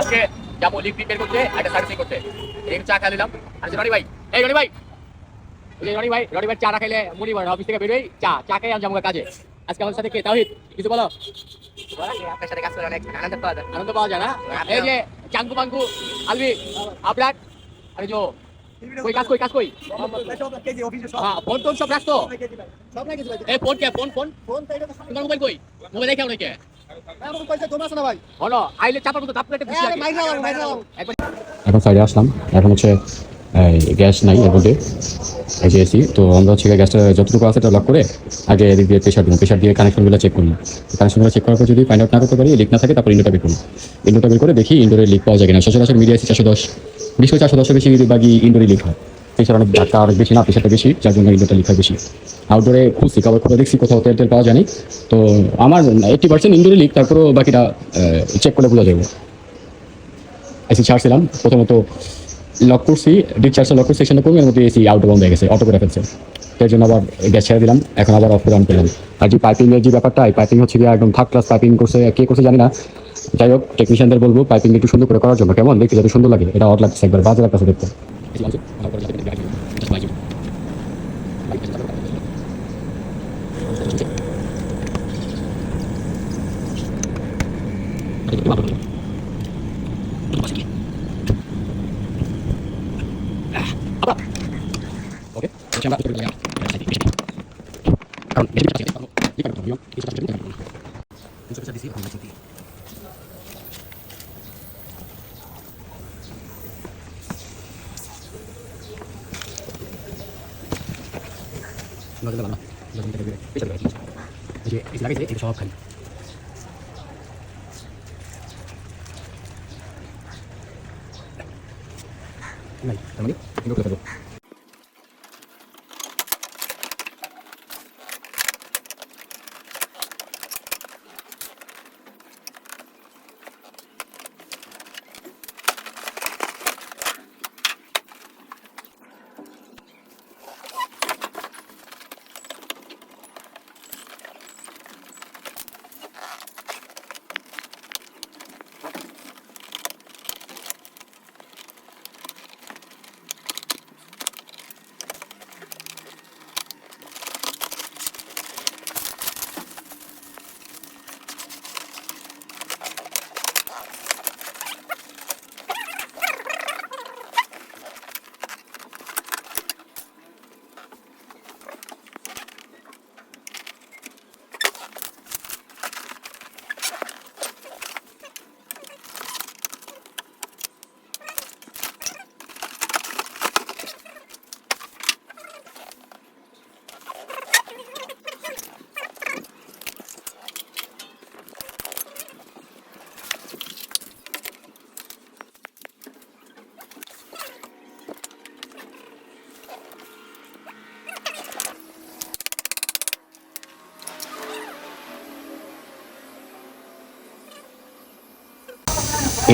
আজকে যাব lip repair করতে একটা সার্ভিসিং করতে। এই চা খেয়ে নিলাম। আর রনি ভাই এই রনি ভাই রনি ভাই রনি ভাই চা না খাইলে মুড়ি ভাই অফিস থেকে বেরোই চা চা খেয়ে আর কাজে। আজকে আমার সাথে কে? তাহিদ কিছু বলো? আনন্দ পাওয়া যায় আনন্দ পাওয়া যায় না? এই যে চাঙ্কু পাঙ্কু আলবি আপনার আরে জো কই কাজ কই কাজ কই? হ্যাঁ, ফোন টোন সব রাখতো সব ফোন কে ফোন ফোন? ফোন মোবাইল কই? মোবাইল দেখে অনেকে এখন সাইডে আসলাম। এখন হচ্ছে গ্যাস নাই এর মধ্যে। এই যে এসি তো আমরা হচ্ছে গ্যাসটা যতটুকু আছে এটা লক করে আগে এদিক দিয়ে প্রেশার দিন প্রেশার দিয়ে কানেকশনগুলো চেক করুন কানেকশনগুলো চেক করার পর যদি ফাইন্ড আউট না করতে পারি লিক না থাকে তারপর ইন্ডোটা বের করুন ইন্ডোটা বের করে দেখি ইন্ডোরে লিক পাওয়া যায় কিনা সচরাচর মিডিয়া এসি চারশো দশ। বিশ চারশো দশে বেশি বাকি ইন্ডোরে লিক হয়। প্রেশার অনেক ধাক্কা অনেক বেশি না প্রেশারটা বেশি, যার জন্য ইন্ডোটা লিক হয় বেশি। আউটডোরে খুঁজছি কভার করে দেখছি, কোথাও তেল তেল পাওয়া যায়নি। তো আমার এইটটি পার্সেন্ট ইন্ডোরে লিক তারপরেও বাকিটা চেক করে বোঝা যাবে। এসি ছাড়ছিলাম, প্রথমত লক করছি ডিসচার্জটা লক করছি, সেখানে কমে এর মধ্যে এসি আউট বন্ধ হয়ে গেছে অটো করে ফেলছে। তার জন্য আবার গ্যাস ছেড়ে দিলাম, এখন আবার অফ করে অন করলাম। আর যে পাইপিং এর যে ব্যাপারটা, এই পাইপিং হচ্ছে গিয়ে একদম থার্ড ক্লাস পাইপিং করছে কে করছে জানি না। যাই হোক টেকনিশিয়ানদের বলব পাইপিং একটু সুন্দর করে করার জন্য, কেমন? দেখতে যাতে সুন্দর লাগে, এটা অড লাগছে একবার, বাজে লাগছে দেখতে। ওকে আমরা কারণ বেশি বেশি কারণ এই কারণে নিয়ম এই সেটা সেটা কারণ কিছু কিছু দিছি আমরা চিন্তি নজর লাগা নজর থেকে বের পেছনে বের এই যে এই লাগাইছে এই সব খালি নাই তার মানে ইন্ডোর করে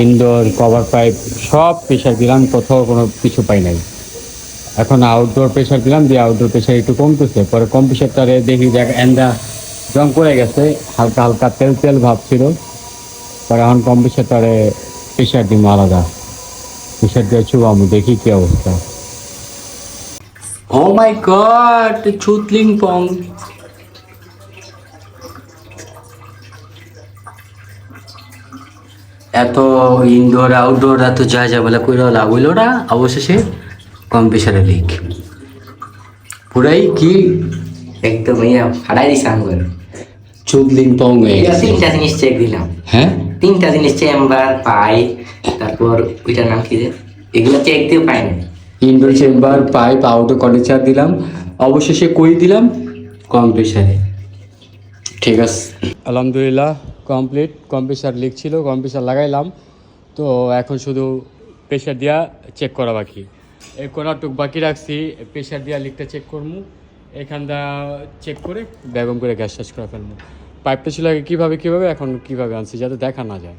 ইনডোর কভার পাইপ সব প্রেশার দিলাম কোথাও কোনো কিছু পাই নাই। এখন আউটডোর প্রেশার দিলাম দিয়ে আউটডোর প্রেশার একটু কমতেছে। পরে কম প্রেশারটারে দেখি যে এন্ডা জং করে গেছে হালকা হালকা তেল তেল ভাব ছিল। পরে এখন কম প্রেশারটারে প্রেশার দিব আলাদা। প্রেশার দিয়ে চুবামু দেখি কি অবস্থা। Oh my god, Chutling Pong. এত ইনডোর আউটডোর এত যা যা বলে কইরা লাভ হইল না অবশেষে কম প্রেশারে লিক পুরাই কি একদম ইয়া ফাড়াই দিছে আঙ্গুল চুদলিং পং হয়ে গেছে। তিনটা জিনিস চেক দিলাম। হ্যাঁ? তিনটা জিনিস চেম্বার পাই তারপর ওইটার নাম কি যে? এগুলো চেক দিয়ে পাই না indoor chamber pipe outdoor conditioner দিলাম। অবশেষে কই দিলাম? কম প্রেশারে ঠিক আছে। আলহামদুলিল্লাহ কমপ্লিট কম্প্রেসার লিক ছিল কম্প্রেসার লাগাইলাম। তো এখন শুধু প্রেশার দিয়া চেক করা বাকি। এই কোনাটুক বাকি রাখছি প্রেশার দিয়া লিকটা চেক করব এখানটা চেক করে বেগম করে গ্যাস শেষ করে ফেলব পাইপটা ছিল আগে কীভাবে কীভাবে, এখন কীভাবে আনছি যাতে দেখা না যায়।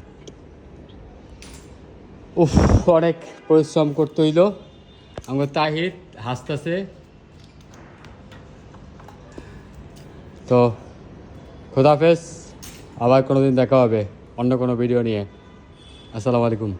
উফ, অনেক পরিশ্রম করতে হইল। আমার তাহিদ হাসতেছে। তো খোদাফেজ আবার কোনো দিন দেখা হবে অন্য কোনো ভিডিও নিয়ে। আসসালামু আলাইকুম।